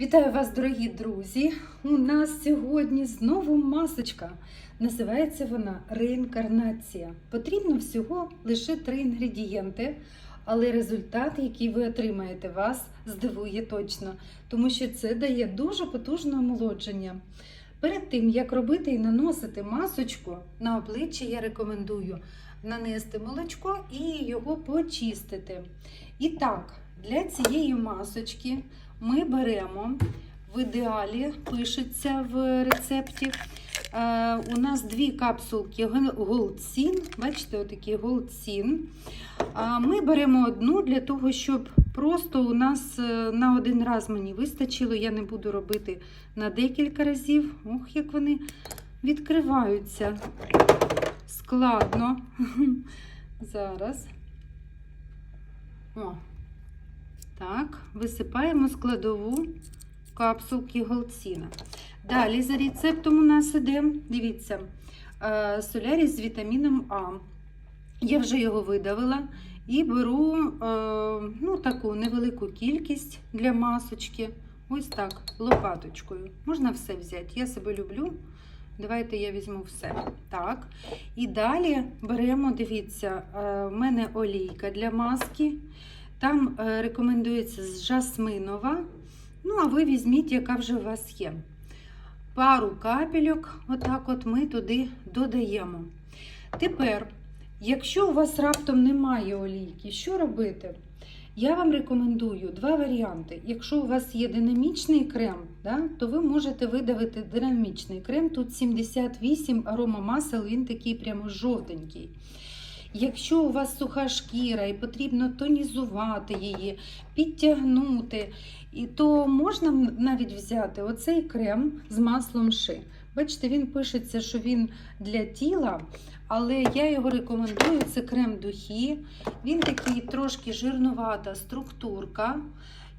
Вітаю вас, дорогі друзі! У нас сьогодні знову масочка. Називається вона реінкарнація. Потрібно всього лише три інгредієнти, але результат, який ви отримаєте, вас здивує точно, тому що це дає дуже потужне омолодження. Перед тим, як робити і наносити масочку на обличчя, я рекомендую нанести молочко і його почистити. І так, для цієї масочки ми беремо в ідеалі, пишеться в рецепті. Е, у нас дві капсулки Голдсін. Бачите, отакі Голдсін. А ми беремо одну для того, щоб просто у нас е, на один раз мені вистачило. Я не буду робити на декілька разів. Ох, як вони відкриваються. Складно. Зараз. О, так, висипаємо складову капсулки голціна. Далі за рецептом у нас іде, дивіться, е, соляріс з вітаміном А. Я вже його видавила і беру е, ну, таку невелику кількість для масочки. Ось так, лопаточкою. Можна все взяти. Я себе люблю. Давайте я візьму все. Так. І далі беремо, дивіться, е, в мене олійка для маски. Там е, рекомендується жасминова. Ну, а ви візьміть, яка вже у вас є. Пару капельок, отак от ми туди додаємо. Тепер, якщо у вас раптом немає олійки, що робити? Я вам рекомендую два варіанти. Якщо у вас є динамічний крем, да, то ви можете видавити динамічний крем. Тут 78 аромамасел, він такий прямо жовтенький. Якщо у вас суха шкіра і потрібно тонізувати її, підтягнути, і то можна навіть взяти оцей крем з маслом ши. Бачите, він пишеться, що він для тіла, але я його рекомендую. Це крем духи. Він такий трошки жирнувата структурка.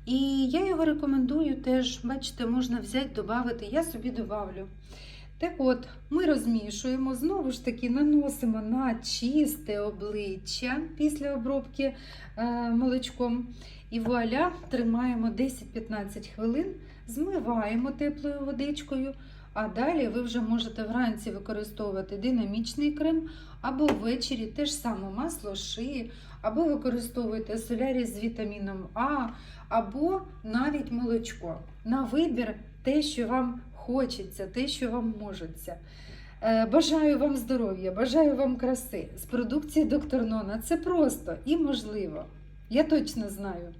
І я його рекомендую теж, бачите, можна взяти, додати. Я собі добавлю. Так от, ми розмішуємо, знову ж таки наносимо на чисте обличчя після обробки е, молочком. І вуаля, тримаємо 10-15 хвилин, змиваємо теплою водичкою. А далі ви вже можете вранці використовувати динамічний крем, або ввечері те ж саме масло шиї, або використовуєте соляріс з вітаміном А, або навіть молочко. На вибір те, що вам хочеться, те, що вам можеться. Е, Бажаю вам здоров'я, бажаю вам краси. З продукції доктор Нона це просто і можливо. Я точно знаю.